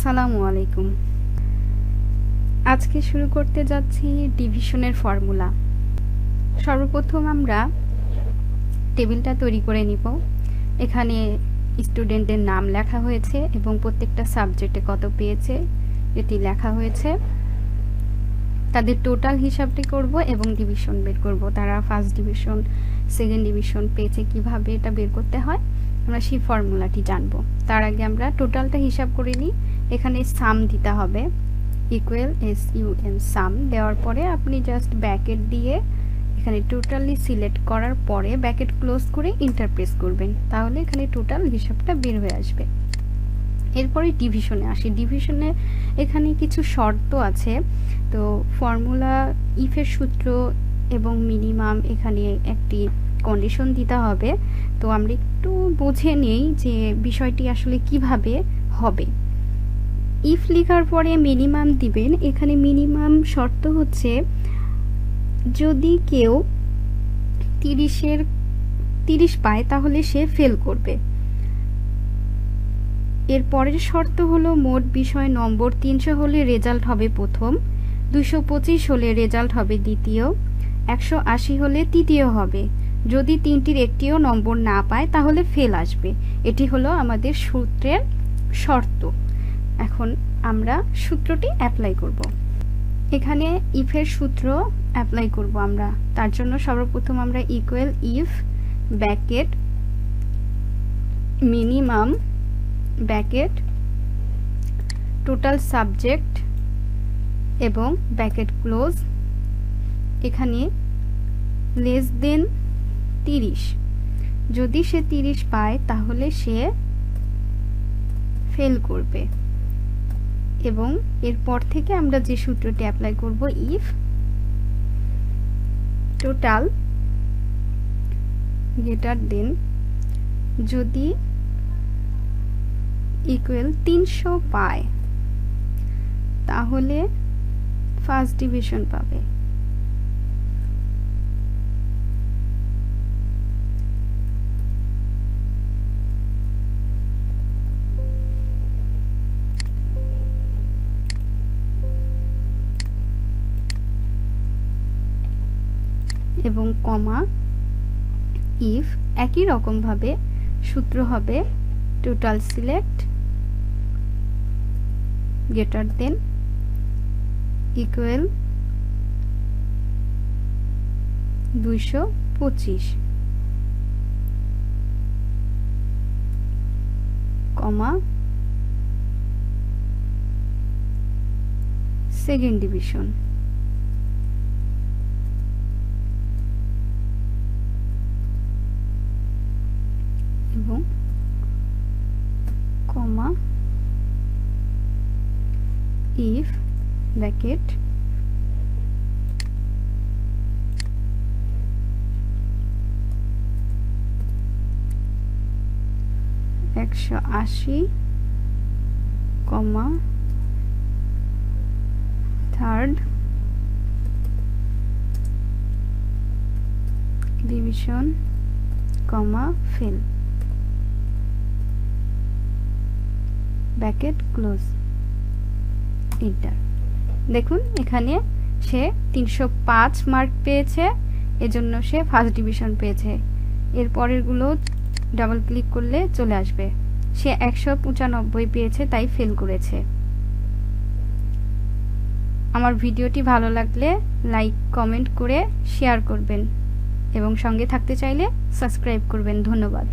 আসসালামু আলাইকুম। আজকে শুরু করতে যাচ্ছি ডিভিশনের ফর্মুলা। সর্বপ্রথম আমরা টেবিলটা তৈরি করে নিব। এখানে স্টুডেন্টের নাম লেখা হয়েছে এবং প্রত্যেকটা সাবজেক্টে কত পেয়েছে এটি লেখা হয়েছে। তাদের টোটাল হিসাবটি করব এবং ডিভিশন বের করব। তারা ফার্স্ট ডিভিশন সেকেন্ড ডিভিশন পেয়েছে কীভাবে এটা বের করতে হয়, আমরা সেই ফর্মুলাটি জানব। তার আগে আমরা টোটালটা হিসাব করে নিই। এখানে সাম দিতে হবে equal S U M sum দেওয়ার পরে আপনি জাস্ট ব্যাকেট দিয়ে এখানে টোটালি সিলেক্ট করার পরে ব্যাকেট ক্লোজ করে ইন্টারপ্রেস করবেন। তাহলে এখানে টোটাল হিসাবটা বের হয়ে আসবে। এরপরে ডিভিশনে আসি। ডিভিশনে এখানে কিছু শর্ত আছে। তো ফর্মুলা ইফের সূত্র এবং মিনিমাম এখানে একটি কন্ডিশন দিতে হবে। তো আমরা একটু বুঝে নেই যে বিষয়টি আসলে কীভাবে হবে। ইফ লেখার পরে মিনিমাম দিবেন। এখানে মিনিমাম শর্ত হচ্ছে যদি কেউ তিরিশের, তিরিশ পায় তাহলে সে ফেল করবে। এর পরের শর্ত হলো মোট বিষয় নম্বর তিনশো হলে রেজাল্ট হবে প্রথম, দুশো পঁচিশ হলে রেজাল্ট হবে দ্বিতীয়, একশো আশি হলে তৃতীয় হবে। যদি তিনটির একটিও নম্বর না পায়, তাহলে ফেল আসবে। এটি হলো আমাদের সূত্রের শর্ত। এখন আমরা সূত্রটি অ্যাপ্লাই করব। এখানে ইফের সূত্র অ্যাপ্লাই করব আমরা। তার জন্য সর্বপ্রথম আমরা equal if bracket minimum bracket total subject এবং ব্যাকেট ক্লোজ। এখানে লেস দেন তিরিশ। যদি সে তিরিশ পায়, তাহলে সে ফেল করবে। এবং এরপর থেকে আমরা যে সূত্রটি অ্যাপ্লাই করব ইফ টোটাল গ্রেটার দেন যদি ইকুয়াল তিনশো পায়। তাহলে ফার্স্ট ডিভিশন পাবে। এবং কমা ইফ একই রকমভাবে সূত্র হবে total select greater than equal দুইশো পঁচিশ। কমা সেকেন্ড ডিভিশন ব্র্যাকেট একশো আশি comma third division comma fail bracket close enter দেখুন, এখানে সে তিনশো পাঁচ মার্ক পেয়েছে, এজন্য সে ফার্স্ট ডিভিশন পেয়েছে। এর পরেরগুলো ডাবল ক্লিক করলে চলে আসবে। সে একশো পঁচানব্বই পেয়েছে, তাই ফেল করেছে। আমার ভিডিওটি ভালো লাগলে লাইক কমেন্ট করে শেয়ার করবেন। এবং সঙ্গে থাকতে চাইলে সাবস্ক্রাইব করবেন। ধন্যবাদ।